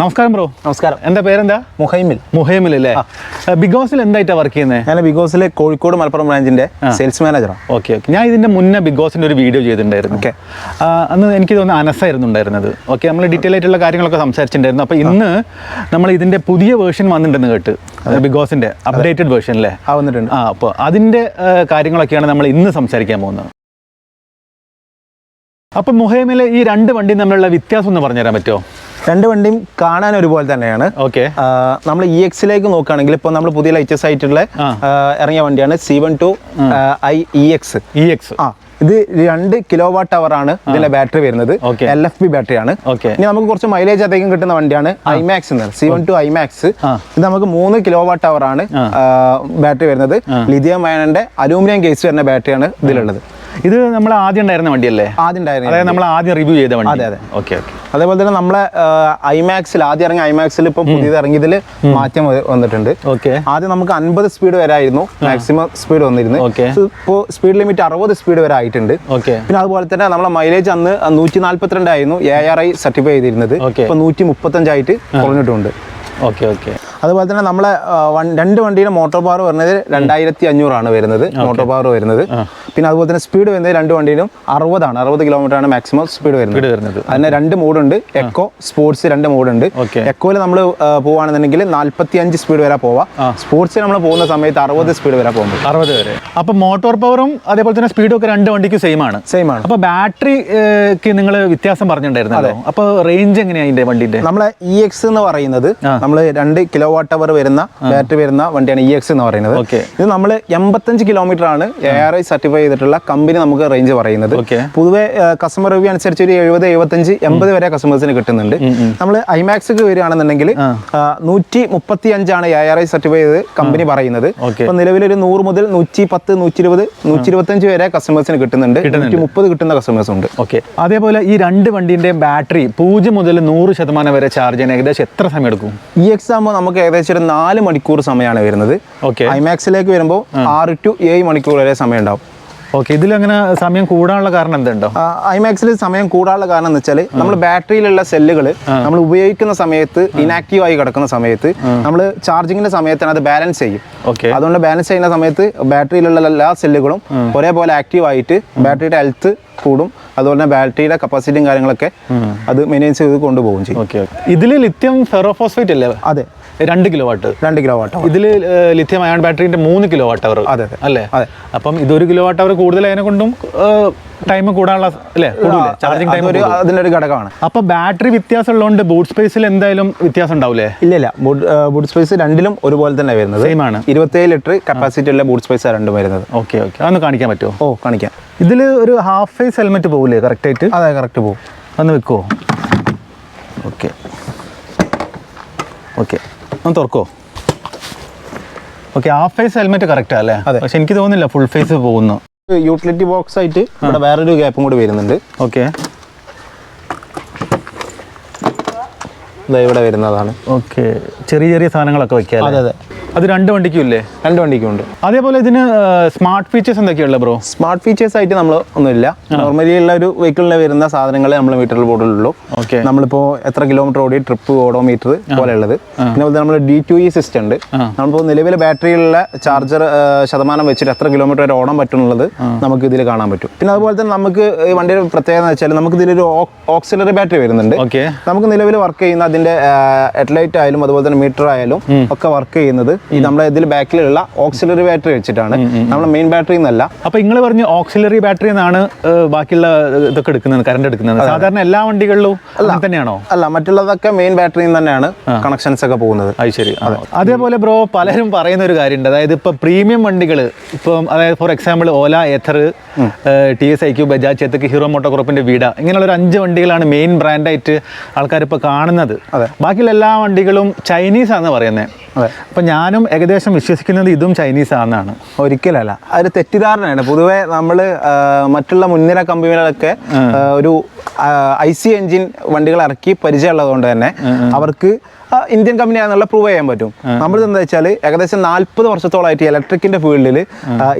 നമസ്കാരം ബ്രോ. നമസ്കാരം. എന്താ പേരെന്താ? മുഹൈമിൽ. മുഹൈമിൽ അല്ലേ? ബിഗ് ബോസിൽ എന്തായിട്ടാ വർക്ക് ചെയ്യുന്നത് ഞാൻ ബിഗ് ബോസിലെ കോഴിക്കോട് മലപ്പുറം ബ്രാഞ്ചിന്റെ സെയിൽസ് മാനേജറാണ് ഓക്കെ ഓക്കെ. ഞാൻ ഇതിന്റെ മുന്നേ ബിഗ് ബോസിന്റെ ഒരു വീഡിയോ ചെയ്തിട്ടുണ്ടായിരുന്നു. അന്ന് എനിക്ക് തോന്നുന്നു അനസായിരുന്നു ഉണ്ടായിരുന്നത്. ഓക്കെ നമ്മൾ ഡീറ്റെയിൽ ആയിട്ടുള്ള കാര്യങ്ങളൊക്കെ സംസാരിച്ചിട്ടുണ്ടായിരുന്നു. അപ്പോൾ ഇന്ന് നമ്മൾ ഇതിന്റെ പുതിയ വേർഷൻ വന്നിട്ടുണ്ടെന്ന് കേട്ട്. ബിഗ് ബോസിന്റെ അപ്ഡേറ്റഡ് വേർഷൻ അല്ലേ? ആ വന്നിട്ടുണ്ട്. ആ അപ്പോൾ അതിന്റെ കാര്യങ്ങളൊക്കെയാണ് നമ്മൾ ഇന്ന് സംസാരിക്കാൻ പോകുന്നത്. അപ്പൊ മുഹേമിലെ ഈ രണ്ട് വണ്ടി തമ്മിലുള്ള വ്യത്യാസം ഒന്ന് പറഞ്ഞുതരാൻ പറ്റുമോ? രണ്ട് വണ്ടിയും കാണാൻ ഒരുപോലെ തന്നെയാണ്. ഓക്കെ. നമ്മൾ ഇ എക്സിലേക്ക് നോക്കുകയാണെങ്കിൽ ഇപ്പോൾ നമ്മൾ പുതിയ ലൈറ്റസ് ആയിട്ടുള്ള ഇറങ്ങിയ വണ്ടിയാണ് C one two I E X E X ആ ഇത് രണ്ട് കിലോ വാട്ട് അവർ ആണ് ഇതിന്റെ ബാറ്ററി വരുന്നത്. എൽ എഫ് ബി ബാറ്ററി ആണ്. ഓക്കെ. ഇനി നമുക്ക് കുറച്ച് മൈലേജ് അധികം കിട്ടുന്ന വണ്ടിയാണ് ഐമാക്സ് എന്ന്. C one two iMax. ഇത് നമുക്ക് മൂന്ന് കിലോ വാട്ട് അവർ ആണ് ബാറ്ററി വരുന്നത്. ലിഥിയം അയണന്റെ അലൂമിനിയം കേസ് വരുന്ന ബാറ്ററിയാണ് ഇതിലുള്ളത്. ഇത് നമ്മൾ ആദ്യം ഉണ്ടായിരുന്ന വണ്ടിയല്ലേ? ആദ്യം ഉണ്ടായിരുന്നു നമ്മൾ ആദ്യം റിവ്യൂ ചെയ്ത വണ്ടി. അതെ, അതെ. Okay okay. അതേപോലെ തന്നെ നമ്മളെ ഐമാക്സിൽ ആദ്യം ഇറങ്ങിയ ഐമാക്സിൽ ഇപ്പം പുതിയത് ഇറങ്ങിയതിൽ മാറ്റം വന്നിട്ടുണ്ട്. ഓക്കെ. ആദ്യം നമുക്ക് അൻപത് സ്പീഡ് വരെ ആയിരുന്നു മാക്സിമം സ്പീഡ് വന്നിരുന്നു. ഓക്കെ. ഇപ്പോൾ സ്പീഡ് ലിമിറ്റ് അറുപത് സ്പീഡ് വരെ ആയിട്ടുണ്ട്. ഓക്കെ. പിന്നെ അതുപോലെ തന്നെ നമ്മളെ മൈലേജ് അന്ന് നൂറ്റി നാല്പത്തിരണ്ട് ആയിരുന്നു എ ആർ ഐ സർട്ടിഫൈ ചെയ്തിരുന്നത്. ഇപ്പൊ നൂറ്റി മുപ്പത്തഞ്ചായിട്ട് കുറഞ്ഞിട്ടുണ്ട്. Okay okay. അതുപോലെ തന്നെ നമ്മളെ രണ്ട് വണ്ടിയുടെ മോട്ടോർ പവർ വരുന്നത് രണ്ടായിരത്തി അഞ്ഞൂറാണ് വരുന്നത് മോട്ടോർ പവർ വരുന്നത്. പിന്നെ അതുപോലെ തന്നെ സ്പീഡ് വരുന്നത് രണ്ട് വണ്ടിയിലും അറുപതാണ്. അറുപത് കിലോമീറ്റർ ആണ് മാക്സിമം സ്പീഡ് വരുന്നത്. വരുന്നത്. അതിന് രണ്ട് മോഡുണ്ട് എക്കോ സ്പോർട്സ് രണ്ട് മോഡുണ്ട്. എക്കോയിൽ നമ്മൾ പോവാണെന്നുണ്ടെങ്കിൽ നാല്പത്തി അഞ്ച് സ്പീഡ് വരെ പോവാം. സ്പോർട്സിൽ നമ്മൾ പോകുന്ന സമയത്ത് അറുപത് സ്പീഡ് വരെ പോകും. അറുപത് വരെ. അപ്പൊ മോട്ടോർ പവറും അതേപോലെ തന്നെ സ്പീഡും ഒക്കെ രണ്ട് വണ്ടിക്കും സെയിം ആണ്. സെയിം ആണ്. അപ്പൊ ബാറ്ററിക്ക് നിങ്ങൾ വ്യത്യാസം പറഞ്ഞിട്ടുണ്ടായിരുന്നല്ലോ. അപ്പൊ റേഞ്ച് എങ്ങനെയാണ് അതിന്റെ വണ്ടിന്റെ? നമ്മളെ ഇ എക്സ് എന്ന് പറയുന്നത്. നമ്മൾ രണ്ട് കിലോ വാട്ട് അവർ വരുന്ന ബാറ്ററി വരുന്ന വണ്ടിയാണ് ഇ എക്സ് എന്ന് പറയുന്നത്. ഇത് നമ്മൾ എൺപത്തഞ്ച് കിലോമീറ്റർ ആണ് എ ആർ ഐ സർട്ടിഫൈ ചെയ്തിട്ടുള്ള കമ്പനി നമുക്ക് റേഞ്ച് പറയുന്നത്. പൊതുവെ കസ്റ്റമർ റിവ്യൂ അനുസരിച്ച് ഒരു എഴുപത് എഴുപത്തഞ്ച് എൺപത് വരെ കസ്റ്റമേഴ്സിന് കിട്ടുന്നുണ്ട്. നമ്മൾ ഐമാക്സ് വരികയാണെന്നുണ്ടെങ്കിൽ നൂറ്റി മുപ്പത്തി അഞ്ചാണ് എ ആർ ഐ സർട്ടിഫൈ ചെയ്ത് കമ്പനി പറയുന്നത്. ഇപ്പൊ നിലവിൽ ഒരു നൂറ് മുതൽ നൂറ്റി പത്ത് നൂറ്റി ഇരുപത് നൂറ്റി ഇരുപത്തഞ്ച് വരെ കസ്റ്റമേഴ്സിന് കിട്ടുന്നുണ്ട്. നൂറ്റി മുപ്പത് കിട്ടുന്ന കസ്റ്റമേഴ്സ് ഉണ്ട്. ഓക്കെ. അതേപോലെ ഈ രണ്ട് വണ്ടിന്റെ ബാറ്ററി പൂജ്യം മുതൽ നൂറ് ശതമാനം വരെ ചാർജ് ചെയ്യാൻ ഏകദേശം എത്ര സമയം എടുക്കും? ഈ ആകുമ്പോൾ നമുക്ക് ഏകദേശം ഒരു നാല് മണിക്കൂർ സമയമാണ് വരുന്നത്. ഓക്കെ ഐമാക്സിലേക്ക് വരുമ്പോൾ ആറ് ടു ഏഴ് മണിക്കൂർ വരെ സമയം ഉണ്ടാവും ഓക്കെ ഇതിലങ്ങനെ സമയം കൂടാനുള്ള കാരണം എന്തുണ്ടോ? ഐമാക്സിൽ സമയം കൂടാനുള്ള കാരണം എന്ന് വെച്ചാൽ നമ്മൾ ബാറ്ററിയിലുള്ള സെല്ലുകൾ നമ്മൾ ഉപയോഗിക്കുന്ന സമയത്ത് ഇനാക്റ്റീവ് ആയി കിടക്കുന്ന സമയത്ത് നമ്മൾ ചാർജിങ്ങിന്റെ സമയത്താണ് അത് ബാലൻസ് ചെയ്യും. ഓക്കെ അതുകൊണ്ട് ബാലൻസ് ചെയ്യുന്ന സമയത്ത് ബാറ്ററിയിലുള്ള എല്ലാ സെല്ലുകളും ഒരേപോലെ ആക്റ്റീവ് ആയിട്ട് ബാറ്ററിയുടെ ഹെൽത്ത് കൂടും. അതുപോലെ തന്നെ ബാറ്ററിയുടെ കപ്പാസിറ്റിയും കാര്യങ്ങളൊക്കെ അത് മെയിന്റെയിൻസ് ചെയ്ത് കൊണ്ടുപോകും ചെയ്യും. ഇതിൽ ലിത്യം ഫെറോഫോസ്ഫേറ്റ് അല്ലേ അതെ. രണ്ട് കിലോ വാട്ട് രണ്ട് കിലോ വാട്ട് ഇതിൽ ലിഥിയം അയൺ ബാറ്ററിന്റെ മൂന്ന് കിലോ വാട്ട് അവർ അതെ. അല്ലേ? അതെ. അപ്പം ഇതൊരു കിലോ വാട്ട് അവർ കൂടുതൽ അതിനെ കൊണ്ടും ടൈം കൂടാനുള്ള അല്ലേ? ചാർജിങ് ടൈം ഒരു അതിന്റെ ഒരു ഘടകമാണ്. അപ്പോൾ ബാറ്ററി വ്യത്യാസം ഉള്ളതുകൊണ്ട് ബൂട്ട് സ്പേസിൽ എന്തായാലും വ്യത്യാസം ഉണ്ടാവില്ലേ ഇല്ല. ഇല്ല ബൂട്ട് സ്പേസ് രണ്ടിലും ഒരുപോലെ തന്നെ വരുന്നത്. സെയിം ആണ്. ഇരുപത്തേഴ് ലിറ്റർ കപ്പാസിറ്റി ഉള്ള ബൂട്ട് സ്പേസ് രണ്ടും വരുന്നത്. Okay okay. അതൊന്ന് കാണിക്കാൻ പറ്റുമോ? ഓ കാണിക്കാം. ഇതിൽ ഒരു ഹാഫ് ഫേസ് ഹെൽമെറ്റ് പോകില്ലേ കറക്റ്റ് ആയിട്ട്? അതെ കറക്റ്റ് പോകും ഒന്ന് വെക്കുമോ ഓക്കെ. ഓക്കെ. ഒന്ന് തുറക്കോ ഓക്കെ ഹാഫ് ഫേസ് ഹെൽമെറ്റ് കറക്റ്റാ അല്ലേ? അതെ. പക്ഷെ എനിക്ക് തോന്നുന്നില്ല ഫുൾ ഫേസ് പോകുന്നു. യൂട്ടിലിറ്റി ബോക്സ് ആയിട്ട് ഇവിടെ വേറൊരു ഗ്യാപ്പും കൂടി വരുന്നുണ്ട്. ഓക്കെ ഇവിടെ വരുന്നതാണ്. ഓക്കെ ചെറിയ ചെറിയ സാധനങ്ങളൊക്കെ വെക്കാം അതെ അതെ. അത് രണ്ട് വണ്ടിക്കും ഇല്ലേ? രണ്ട് വണ്ടിക്കും ഉണ്ട്. അതേപോലെ ഇതിന് സ്മാർട്ട് ഫീച്ചേഴ്സ് എന്തൊക്കെയുള്ള ബ്രോ സ്മാർട്ട് ഫീച്ചേഴ്സ് ആയിട്ട് നമ്മൾ ഒന്നുമില്ല. നോർമലി ഉള്ള ഒരു വെഹിക്കിളിന് വരുന്ന സാധനങ്ങളെ നമ്മൾ മീറ്ററിൽ ബോർഡിലുള്ളൂ ഓക്കെ. നമ്മളിപ്പോ എത്ര കിലോമീറ്റർ ഓടി ട്രിപ്പ് ഓഡോമീറ്റർ പോലെയുള്ളത് പിന്നെ നമ്മൾ ഡി ടു ഇ സിസ്റ്റം ഉണ്ട്. നമ്മളിപ്പോൾ നിലവിലെ ബാറ്ററിയിലുള്ള ചാർജർ ശതമാനം വെച്ചിട്ട് എത്ര കിലോമീറ്റർ വരെ ഓടാൻ പറ്റുന്നുള്ളത് നമുക്ക് ഇതിൽ കാണാൻ പറ്റും. പിന്നെ അതുപോലെ തന്നെ നമുക്ക് ഈ വണ്ടിയുടെ പ്രത്യേകത എന്ന് വെച്ചാൽ നമുക്ക് ഇതിലൊരു ഓക്സിലറി ബാറ്ററി വരുന്നുണ്ട്. ഓക്കെ. നമുക്ക് നിലവിൽ വർക്ക് ചെയ്യുന്ന അതിന്റെ ഹെഡ്ലൈറ്റ് ആയാലും അതുപോലെ തന്നെ മീറ്റർ ആയാലും ഒക്കെ വർക്ക് ചെയ്യുന്നത് ഈ നമ്മളെ ഇതിൽ ബാക്കിലുള്ള ഓക്സിലറി ബാറ്ററി വെച്ചിട്ടാണ്. നമ്മുടെ മെയിൻ ബാറ്ററി എന്നല്ല. അപ്പൊ നിങ്ങൾ പറഞ്ഞു ഓക്സിലറി ബാറ്ററി എന്നാണ് ബാക്കിയുള്ള ഇതൊക്കെ എടുക്കുന്നത് കറണ്ട് എടുക്കുന്നത്. സാധാരണ എല്ലാ വണ്ടികളിലും തന്നെയാണോ? അല്ല മറ്റുള്ളതൊക്കെ മെയിൻ ബാറ്ററിയിൽ തന്നെയാണ് കണക്ഷൻസ് ഒക്കെ പോകുന്നത്. അത് ശരി. അതേപോലെ ബ്രോ പലരും പറയുന്ന ഒരു കാര്യമുണ്ട്. അതായത് ഇപ്പൊ പ്രീമിയം വണ്ടികൾ ഇപ്പം അതായത് for example Ola Ather T S I Q Bajaj Chetak Hero മോട്ടോക്രോപ്പിന്റെ വീട ഇങ്ങനെയുള്ള ഒരു അഞ്ച് വണ്ടികളാണ് മെയിൻ ബ്രാൻഡായിട്ട് ആൾക്കാർ ഇപ്പോൾ കാണുന്നത്. ബാക്കിയുള്ള എല്ലാ വണ്ടികളും ചൈനീസ് ആണെന്ന് പറയുന്നത് അപ്പൊ അപ്പൊ ഞാനും ഏകദേശം വിശ്വസിക്കുന്നത് ഇതും ചൈനീസ് ആണെന്നാണ്. ഒരിക്കലല്ല. അതൊരു തെറ്റിദ്ധാരണയാണ്. പൊതുവെ നമ്മൾ മറ്റുള്ള മുൻനിര കമ്പനികളൊക്കെ ഒരു ഐ സി എഞ്ചിൻ വണ്ടികൾ ഇറക്കി പരിചയമുള്ളത് കൊണ്ട് തന്നെ അവർക്ക് ഇന്ത്യൻ കമ്പനിയാണെന്നുള്ള പ്രൂവ് ചെയ്യാൻ പറ്റും. നമ്മൾ എന്താ വെച്ചാൽ ഏകദേശം നാൽപ്പത് വർഷത്തോളമായിട്ട് ഇലക്ട്രിക്കിന്റെ ഫീൽഡിൽ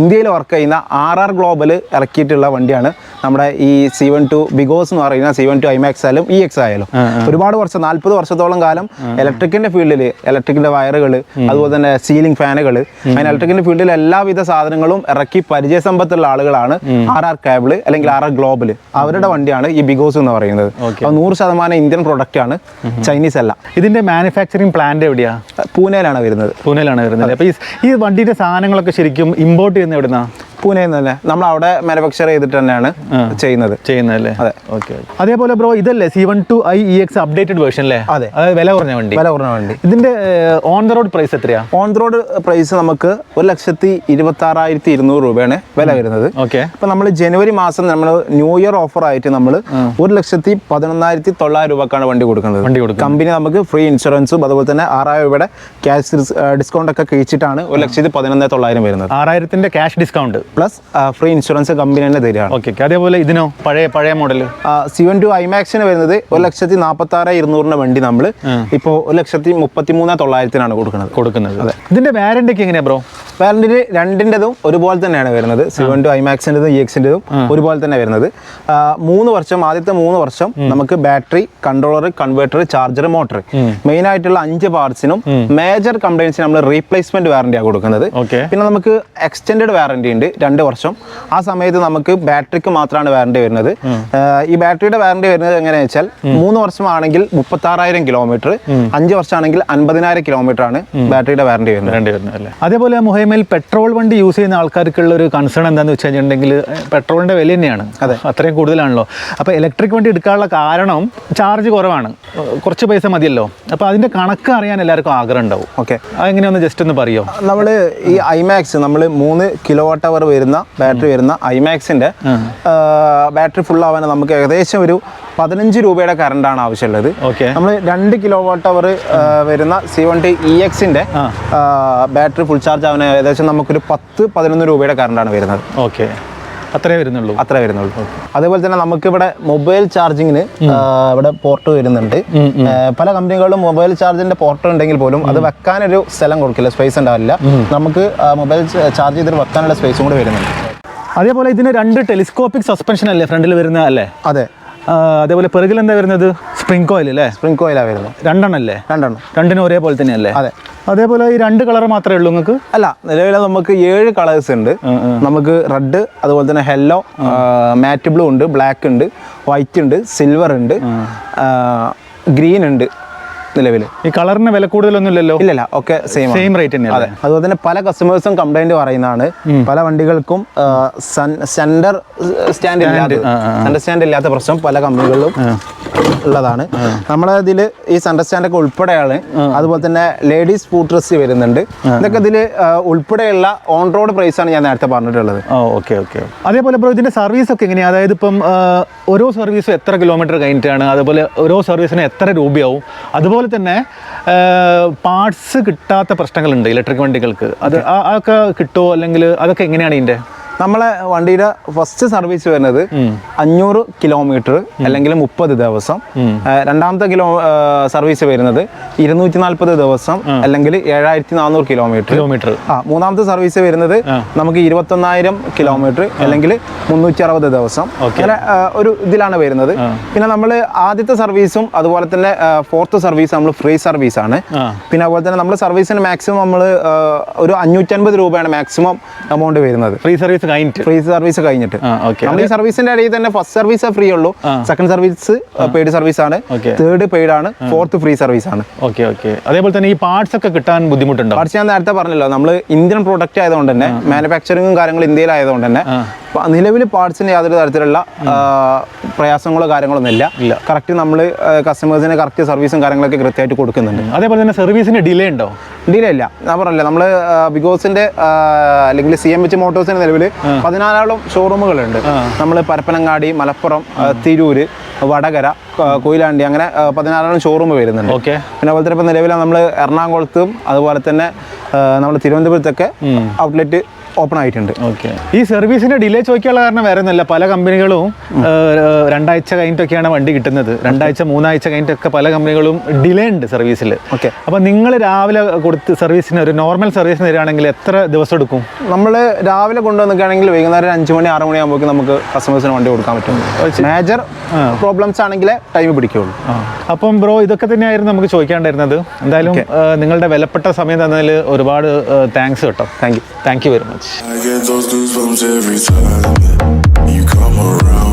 ഇന്ത്യയിൽ വർക്ക് ചെയ്യുന്ന ആർ ആർ ഗ്ലോബൽ ഇറക്കിയിട്ടുള്ള വണ്ടിയാണ് നമ്മുടെ ഈ സി വൺ ടു ബിഗോസ് എന്ന് പറയുന്ന സി വൺ ടു ഐമാക്സ് ആയാലും. ഇ എക്സ് ആയാലും ഒരുപാട് വർഷം നാല്പത് വർഷത്തോളം കാലം ഇലക്ട്രിക്കിന്റെ ഫീൽഡിൽ ഇലക്ട്രിക്കിന്റെ വയറുകൾ അതുപോലെ തന്നെ സീലിംഗ് ഫാനുകൾ അങ്ങനെ ഇലക്ട്രിക്കിന്റെ ഫീൽഡിൽ എല്ലാവിധ സാധനങ്ങളും ഇറക്കി പരിചയസമ്പത്തുള്ള ആളുകളാണ് ആർ ആർ കേബിൾ അല്ലെങ്കിൽ ആർ ആർ ഗ്ലോബൽ അവരുടെ വണ്ടിയാണ് ഈ ബിഗോസ് എന്ന് പറയുന്നത്. നൂറ് ശതമാനം ഇന്ത്യൻ പ്രൊഡക്റ്റ് ആണ്. ചൈനീസ് അല്ല. ഇതിന്റെ മാനുഫാക്ചറിങ് പ്ലാന്റ് എവിടെയാ? പൂനെയിലാണ് വരുന്നത്. പൂനെയിലാണ് വരുന്നത് അപ്പോൾ ഈ ഈ വണ്ടിയുടെ സാധനങ്ങളൊക്കെ ശരിക്കും ഇമ്പോർട്ട് ചെയ്യുന്ന എവിടുന്നാ? പൂനെയിൽ തന്നെ നമ്മൾ അവിടെ മാനുഫാക്ചർ ചെയ്തിട്ട് തന്നെയാണ് ചെയ്യുന്നത്. ചെയ്യുന്നതല്ലേ? അതെ. ഓക്കെ അതേപോലെ ബ്രോ ഇതല്ലേ C one two I E X updated version അല്ലേ അതെ. അതായത് വില കുറഞ്ഞ വണ്ടി. വില കുറഞ്ഞ വണ്ടി. ഇതിന്റെ ഓൺ ദ റോഡ് പ്രൈസ് എത്രയാ? ഓൺ ദ റോഡ് പ്രൈസ് നമുക്ക് ഒരു ലക്ഷത്തി ഇരുപത്തി ആറായിരത്തി ഇരുന്നൂറ് രൂപയാണ് വില വരുന്നത്. ഓക്കെ. അപ്പൊ നമ്മൾ ജനുവരി മാസം നമ്മൾ ന്യൂ ഇയർ ഓഫർ ആയിട്ട് നമ്മൾ ഒരു ലക്ഷത്തി പതിനൊന്നായിരത്തി തൊള്ളായിരം രൂപക്കാണ് വണ്ടി കൊടുക്കുന്നത്. വണ്ടി കൊടുക്കും കമ്പനി നമുക്ക് ഫ്രീ ഇൻഷുറൻസും അതുപോലെ തന്നെ ആറായിരം രൂപയുടെ ക്യാഷ് ഡിസ്കൗണ്ട് ഒക്കെ കഴിച്ചിട്ടാണ് ഒരു ലക്ഷത്തി പതിനൊന്ന് തൊള്ളായിരം വരുന്നത്. ആറായിരത്തിന്റെ cash discount plus free insurance company തന്നെ തരികയാണ്. ഓക്കെ അതേപോലെ ഇതിനോ? പഴയ പഴയ മോഡൽ സിവൻ ടു ഐമാക്സിന് വരുന്നത് ഒരു ലക്ഷത്തി നാൽപ്പത്തി ആറ് ഇരുന്നൂറിന്റെ വണ്ടി നമ്മൾ ഇപ്പോൾ ഒരു ലക്ഷത്തി മുപ്പത്തി മൂന്ന് തൊള്ളായിരത്തിനാണ് കൊടുക്കുന്നത്. കൊടുക്കുന്നത്. ഇതിന്റെ വാരണ്ടിക്ക് ഒക്കെ എങ്ങനെയാ ബ്രോ വാറന്റി രണ്ടിന്റെതും ഒരുപോലെ തന്നെയാണ് വരുന്നത്. സെവൻ ടു ഐമാക്സിന്റെതും ഇ എക്സിന്റെതും ഒരുപോലെ തന്നെ വരുന്നത്. മൂന്ന് വർഷം ആദ്യത്തെ മൂന്ന് വർഷം നമുക്ക് battery controller converter charger motor main ആയിട്ടുള്ള അഞ്ച് പാർട്സിനും മേജർ കംപ്ലൈൻസിന് നമ്മൾ റീപ്ലേസ്മെന്റ് വാറന്റിയാണ് കൊടുക്കുന്നത്. ഓക്കെ. പിന്നെ നമുക്ക് എക്സ്റ്റെൻഡ് വാറണ്ടി ഉണ്ട് രണ്ട് വർഷം. ആ സമയത്ത് നമുക്ക് ബാറ്ററിക്ക് മാത്രമാണ് വാറണ്ടി വരുന്നത്. ഈ ബാറ്ററിയുടെ വാറണ്ടി വരുന്നത് എങ്ങനെയാണെന്ന് വെച്ചാൽ മൂന്ന് വർഷമാണെങ്കിൽ മുപ്പത്തി ആറായിരം കിലോമീറ്റർ അഞ്ച് വർഷമാണെങ്കിൽ അൻപതിനായിരം കിലോമീറ്റർ ആണ് ബാറ്ററിയുടെ വാറണ്ടി വരുന്നത്. അതേപോലെ അല്ലേ പെട്രോൾ വണ്ടി യൂസ് ചെയ്യുന്ന ആൾക്കാർക്കുള്ള ഒരു കൺസേൺ എന്താണെന്ന് വെച്ച് കഴിഞ്ഞിട്ടുണ്ടെങ്കിൽ പെട്രോളിന്റെ വില തന്നെയാണ്. അതെ അത്രയും കൂടുതലാണല്ലോ. അപ്പോൾ ഇലക്ട്രിക് വണ്ടി എടുക്കാനുള്ള കാരണം ചാർജ് കുറവാണ്. കുറച്ച് പൈസ മതിയല്ലോ. അപ്പോൾ അതിന്റെ കണക്ക് അറിയാൻ എല്ലാവർക്കും ആഗ്രഹം ഉണ്ടാവും. ഓക്കെ. അതെങ്ങനെയൊന്ന് ജസ്റ്റ് ഒന്ന് പറയുമോ നമ്മൾ ഈ ഐമാക്സ് നമ്മൾ മൂന്ന് കിലോ വാട്ട് അവർ വരുന്ന ബാറ്ററി വരുന്ന ഐമാക്സിന്റെ ബാറ്ററി ഫുൾ ആവാൻ നമുക്ക് ഏകദേശം ഒരു പതിനഞ്ച് രൂപയുടെ കറണ്ടാണ് ആവശ്യമുള്ളത്. ഓക്കെ നമ്മൾ രണ്ട് കിലോ വാട്ട് അവർ വരുന്ന സി വൺ ടി ഇ എക്സിന്റെ ബാറ്ററി ഫുൾ ചാർജ് ആവുന്ന ഏകദേശം നമുക്കൊരു പത്ത് പതിനൊന്ന് രൂപയുടെ കറണ്ടാണ് വരുന്നത്. ഓക്കെ അത്രേ വരുന്നുള്ളൂ. അത്രേ വരുന്നുള്ളൂ. അതേപോലെ തന്നെ നമുക്ക് ഇവിടെ മൊബൈൽ ചാർജിങ്ങിന് ഇവിടെ പോർട്ട് വരുന്നുണ്ട്. പല കമ്പനികളിലും മൊബൈൽ ചാർജിന്റെ പോർട്ട് ഉണ്ടെങ്കിൽ പോലും അത് വെക്കാനൊരു സ്ഥലം കൊടുക്കില്ല സ്പേസ് ഉണ്ടാവില്ല. നമുക്ക് മൊബൈൽ ചാർജ് ചെയ്തിട്ട് വെക്കാനുള്ള സ്പേസും കൂടെ വരുന്നുണ്ട്. അതേപോലെ ഇതിന് രണ്ട് ടെലിസ്കോപ്പിക് സസ്പെൻഷൻ അല്ലേ ഫ്രണ്ടിൽ വരുന്ന അല്ലേ? അതെ. അതേപോലെ പിറകിൽ എന്താ വരുന്നത്? സ്പ്രിംഗ് കോയിൽ അല്ലേ സ്പ്രിംഗ് കോയിലാണ് വരുന്നത്. രണ്ടെണ്ണം അല്ലേ രണ്ടെണ്ണം. രണ്ടിനും ഒരേപോലെ തന്നെയല്ലേ? അതെ. അതേപോലെ ഈ രണ്ട് കളർ മാത്രമേ ഉള്ളൂ നിങ്ങൾക്ക്? അല്ല നിലവിൽ നമുക്ക് ഏഴ് കളേഴ്സ് ഉണ്ട്. നമുക്ക് റെഡ് അതുപോലെ തന്നെ ഹെല്ലോ മാറ്റ് ബ്ലൂ ഉണ്ട് ബ്ലാക്ക് ഉണ്ട് വൈറ്റ് ഉണ്ട് സിൽവർ ഉണ്ട് ഗ്രീൻ ഉണ്ട്. നിലവിൽ. ഈ കളറിന് വില കൂടുതലൊന്നും ഇല്ലല്ലോ ഇല്ലല്ല ഒക്കെ സെയിം സെയിം റേറ്റ് തന്നെ അതെ. അതുപോലെ തന്നെ പല കസ്റ്റമേഴ്സും കംപ്ലൈന്റ് പറയുന്നതാണ്. പല വണ്ടികൾക്കും സെന്റർ സ്റ്റാൻഡ് ഇല്ലാത്ത സെന്റർ സ്റ്റാൻഡ് ഇല്ലാത്ത പ്രശ്നം പല കമ്പനികളിലും ഉള്ളതാണ്. നമ്മളെ ഇതിൽ ഈ സെന്റർ സ്റ്റാൻഡ് ഒക്കെ ഉൾപ്പെടെയാണ്. അതുപോലെ തന്നെ ലേഡീസ് ഫുഡ് ഡ്രസ് വരുന്നുണ്ട്. ഇതൊക്കെ ഇതിൽ ഉൾപ്പെടെയുള്ള ഓൺ റോഡ് പ്രൈസ് ആണ് ഞാൻ നേരത്തെ പറഞ്ഞിട്ടുള്ളത്. Okay okay. അതേപോലെ ബ്രോ ഇതിന്റെ സർവീസ് ഒക്കെ എങ്ങനെയാണ് അതായത് ഇപ്പം ഓരോ സർവീസും എത്ര കിലോമീറ്റർ കഴിഞ്ഞിട്ടാണ്? അതുപോലെ ഓരോ സർവീസിന് എത്ര രൂപയാവും? അതുപോലെ തന്നെ പാർട്സ് കിട്ടാത്ത പ്രശ്നങ്ങളുണ്ട് ഇലക്ട്രിക് വണ്ടികൾക്ക്. അത് അതൊക്കെ കിട്ടുമോ അല്ലെങ്കിൽ അതൊക്കെ എങ്ങനെയാണ് ഇതിന്റെ നമ്മളെ വണ്ടിയുടെ ഫസ്റ്റ് സർവീസ് വരുന്നത് അഞ്ഞൂറ് കിലോമീറ്റർ അല്ലെങ്കിൽ മുപ്പത് ദിവസം. രണ്ടാമത്തെ കിലോ സർവീസ് വരുന്നത് ഇരുന്നൂറ്റി നാൽപ്പത് ദിവസം അല്ലെങ്കിൽ ഏഴായിരത്തി നാനൂറ് കിലോമീറ്റർ കിലോമീറ്റർ ആ മൂന്നാമത്തെ സർവീസ് വരുന്നത് നമുക്ക് ഇരുപത്തൊന്നായിരം കിലോമീറ്റർ അല്ലെങ്കിൽ മുന്നൂറ്റി അറുപത് ദിവസം അങ്ങനെ ഒരു ഇതിലാണ് വരുന്നത്. പിന്നെ നമ്മൾ ആദ്യത്തെ സർവീസും അതുപോലെ തന്നെ ഫോർത്ത് സർവീസ് നമ്മൾ ഫ്രീ സർവീസ് ആണ്. പിന്നെ അതുപോലെ തന്നെ നമ്മൾ സർവീസിന് മാക്സിമം നമ്മൾ ഒരു അഞ്ഞൂറ്റൻപത് രൂപയാണ് മാക്സിമം എമൗണ്ട് വരുന്നത്. ഫ്രീ സർവീസ് കഴിഞ്ഞിട്ട്. ഫ്രീ സർവീസ് കഴിഞ്ഞിട്ട്. നമ്മൾ ഈ സർവീസിന്റെ ഇടയിൽ തന്നെ ഫസ്റ്റ് സർവീസ് ഫ്രീ ഉള്ളൂ. സെക്കൻഡ് സർവീസ് പെയ്ഡ് സർവീസ് ആണ്. തേർഡ് പെയ്ഡ് ആണ്. ഫോർത്ത് ഫ്രീ സർവീസ് ആണ്. ഓക്കെ ഓക്കെ അതേപോലെ തന്നെ ഈ പാർട്സ് ഒക്കെ കിട്ടാൻ ബുദ്ധിമുട്ടുണ്ടോ? പാർട്സ് ഞാൻ നേരത്തെ പറഞ്ഞല്ലോ നമ്മൾ ഇന്ത്യൻ പ്രോഡക്റ്റ് ആയതുകൊണ്ട് തന്നെ മാനുഫാക്ചറിങ്ങും കാര്യങ്ങളും ഇന്ത്യയിലായതുകൊണ്ട് തന്നെ നിലവിൽ പാർട്സിന് യാതൊരു തരത്തിലുള്ള പ്രയാസങ്ങളോ കാര്യങ്ങളൊന്നും ഇല്ല. ഇല്ല. കറക്റ്റ് നമ്മൾ കസ്റ്റമേഴ്സിന് കറക്റ്റ് സർവീസും കാര്യങ്ങളൊക്കെ കൃത്യമായിട്ട് കൊടുക്കുന്നുണ്ട്. അതേപോലെ തന്നെ സർവീസിന് ഡിലേ ഉണ്ടോ? ഡിലേ ഇല്ല. ഞാൻ പറഞ്ഞില്ല നമ്മൾ ബിഗോസിന്റെ അല്ലെങ്കിൽ സി എം എച്ച് മോട്ടോഴ്സിന് നിലവിൽ പതിനാലോളം ഷോറൂമുകളുണ്ട് നമ്മൾ പരപ്പനങ്ങാടി മലപ്പുറം തിരൂർ തിരൂര് വടകര കൊയിലാണ്ടി അങ്ങനെ പതിനാലോളം ഷോറൂം വരുന്നുണ്ട്. ഓക്കെ. പിന്നെ അതുപോലെ തന്നെ ഇപ്പം നിലവിൽ നമ്മൾ എറണാകുളത്തും അതുപോലെ തന്നെ നമ്മൾ തിരുവനന്തപുരത്തൊക്കെ ഔട്ട്ലെറ്റ് ഓപ്പൺ ആയിട്ടുണ്ട്. ഓക്കെ. ഈ സർവീസിന്റെ ഡിലേ ചോദിക്കാനുള്ള കാരണം വേറെ ഒന്നുമല്ല. പല കമ്പനികളും രണ്ടാഴ്ച കഴിഞ്ഞിട്ടൊക്കെയാണ് വണ്ടി കിട്ടുന്നത്. രണ്ടാഴ്ച മൂന്നാഴ്ച കഴിഞ്ഞിട്ടൊക്കെ പല കമ്പനികളും ഡിലേ ഉണ്ട് സർവീസിൽ ഓക്കെ. അപ്പോൾ നിങ്ങൾ രാവിലെ കൊടുത്ത് സർവീസിന് ഒരു നോർമൽ സർവീസിന് തരികയാണെങ്കിൽ എത്ര ദിവസം എടുക്കും? നമ്മൾ രാവിലെ കൊണ്ടുവന്നിക്കുകയാണെങ്കിൽ വൈകുന്നേരം അഞ്ചു അഞ്ച് മണി ആറ് മണി ആകുമ്പോൾ നമുക്ക് കസ്റ്റമേഴ്സിന് വണ്ടി കൊടുക്കാൻ പറ്റും. മേജർ പ്രോബ്ലംസ് ആണെങ്കിൽ ടൈം പിടിക്കുകയുള്ളൂ അപ്പം ബ്രോ ഇതൊക്കെ തന്നെയായിരുന്നു നമുക്ക് ചോദിക്കാണ്ടായിരുന്നത് എന്തായാലും നിങ്ങളുടെ വിലപ്പെട്ട സമയം തന്നതിൽ ഒരുപാട് താങ്ക്സ് കേട്ടോ. Thank you thank you very much I get those goosebumps every time you come around.